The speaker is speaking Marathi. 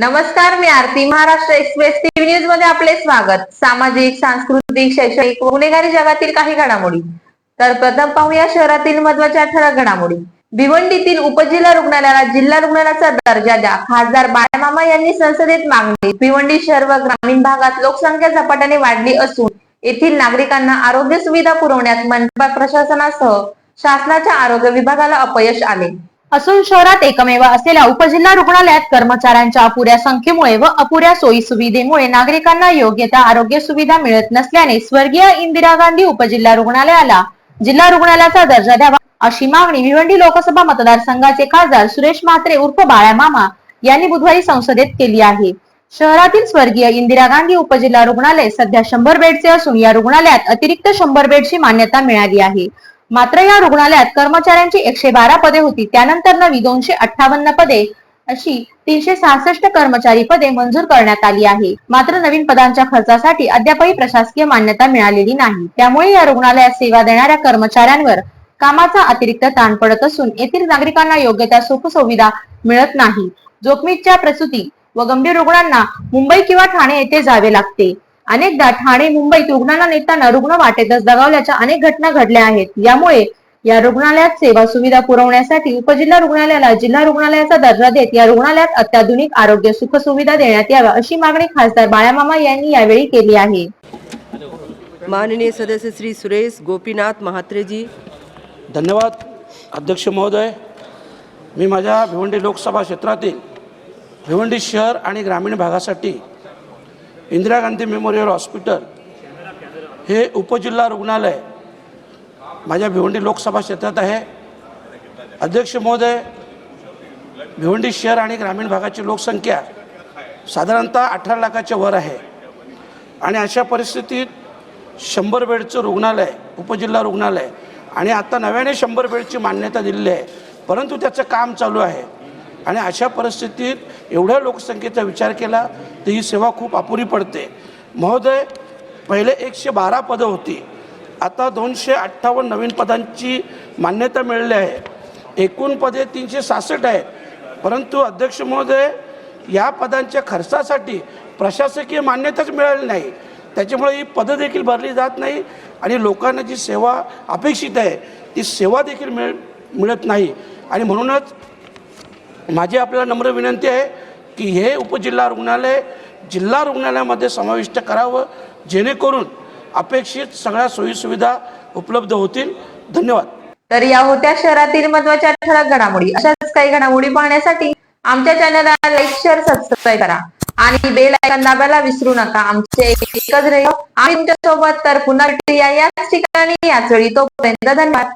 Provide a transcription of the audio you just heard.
नमस्कार मी आरती महाराष्ट्र एक्सप्रेस टीव्ही न्यूजमध्ये आपले स्वागत. सामाजिक सांस्कृतिक शैक्षणिक गुन्हेगारी जगातील काही घडामोडी. तर प्रथम पाहूया शहरातील महत्त्वाच्या ठळक घडामोडी. भिवंडीतील उपजिल्हा रुग्णालयाला जिल्हा रुग्णालयाचा दर्जा द्या. खासदार बाळमामा यांनी संसदेत मागणी भिवंडी शहर व ग्रामीण भागात लोकसंख्या झपाट्याने वाढली असून येथील नागरिकांना आरोग्य सुविधा पुरवण्यात मनपा प्रशासनासह शासनाच्या आरोग्य विभागाला अपयश आले. असून शहरात एकमेव असलेल्या उपजिल्हा रुग्णालयात कर्मचाऱ्यांच्या अपुऱ्या संख्येमुळे व अपुऱ्या सोयी सुविधेमुळे नागरिकांना योग्य त्या आरोग्य सुविधा मिळत नसल्याने स्वर्गीय इंदिरा गांधी उपजिल्हा रुग्णालयाला जिल्हा रुग्णालयाचा दर्जा द्यावा अशी मागणी भिवंडी लोकसभा मतदारसंघाचे खासदार सुरेश म्हात्रे उर्फ बाळा मामा यांनी बुधवारी संसदेत केली आहे. शहरातील स्वर्गीय इंदिरा गांधी उपजिल्हा रुग्णालय सध्या शंभर बेडचे असून या रुग्णालयात अतिरिक्त शंभर बेडची मान्यता मिळाली आहे. मात्र या रुग्णालयात कर्मचाऱ्यांची एकशे बारा पदे होती. त्यानंतर नवी दोनशे अठ्ठावन्न पदे अशी तीनशे सहासष्ट कर्मचारी पदे मंजूर करण्यात आली आहे. मात्र नवीन पदांच्या खर्चासाठी अद्यापही प्रशासकीय मान्यता मिळालेली नाही. त्यामुळे या रुग्णालयात सेवा देणाऱ्या कर्मचाऱ्यांवर कामाचा अतिरिक्त ताण पडत असून येथील नागरिकांना योग्य त्या सुखसुविधा मिळत नाही. जोखमीच्या प्रसूती व गंभीर रुग्णांना मुंबई किंवा ठाणे येथे जावे लागते. अनेकदा ठाणे मुंबईत रुग्णांना नेताना रुग्ण वाटेतच दगावल्याच्या अनेक घटना घडल्या आहेत. यामुळे या रुग्णालयात सेवा सुविधा पुरवण्यासाठी उपजिल्हा रुग्णालयाला जिल्हा रुग्णालयाचा दर्जा देत या रुग्णालयात अत्याधुनिक आरोग्य सुख सुविधा देण्यात याव्या अशी मागणी खासदार बाळामामा यांनी यावेळी केली आहे. माननीय सदस्य श्री सुरेश गोपीनाथ महात्रे जी धन्यवाद अध्यक्ष महोदय. मी माझ्या भिवंडी लोकसभा क्षेत्रातील भिवंडी शहर आणि ग्रामीण भागासाठी इंदिरा गांधी मेमोरियल हॉस्पिटल हे उपजिल्हा रुग्णालय माझ्या भिवंडी लोकसभा क्षेत्रात आहे. अध्यक्ष महोदय भिवंडी शहर आणि ग्रामीण भागाची लोकसंख्या साधारणतः अठरा लाखाच्या वर आहे. आणि अशा परिस्थितीत शंभर बेडचं रुग्णालय उपजिल्हा रुग्णालय आणि आता नव्याने शंभर बेडची मान्यता दिलेली आहे. परंतु त्याचं काम चालू आहे. आणि अशा परिस्थितीत एवढ्या लोकसंख्येचा विचार केला तर ही सेवा खूप अपुरी पडते. महोदय पहिले एकशे बारा पदं होती. आता दोनशे अठ्ठावन्न नवीन पदांची मान्यता मिळाली आहे. एकूण पदे तीनशे सहासष्ट आहेत. परंतु अध्यक्ष महोदय या पदांच्या खर्चासाठी प्रशासकीय मान्यताच मिळाली नाही. त्याच्यामुळे ही पदं देखील भरली जात नाही आणि लोकांना जी सेवा अपेक्षित आहे ती सेवा देखील मिळ मिळत नाही. आणि म्हणूनच माझी आपल्याला नम्र विनंती आहे की हे उपजिल्हा रुग्णालय जिल्हा रुग्णालयामध्ये समाविष्ट करावं जेणेकरून अपेक्षित सगळ्या सोयीसुविधा उपलब्ध होतील. धन्यवाद. तर या होत्या शहरातील महत्त्वाच्या ठळक घडामोडी. अशाच काही घडामोडी पाहण्यासाठी आमच्या चॅनलला लाईक शेअर सबस्क्राईब करा. आणि बेल आयकन दाबायला विसरू नका. आमचे एकच रेडिओ आम्ही तुमच्यासोबत तर पुन्हा भेटूया याच ठिकाणी याच वेळी तोपर्यंत धन्यवाद.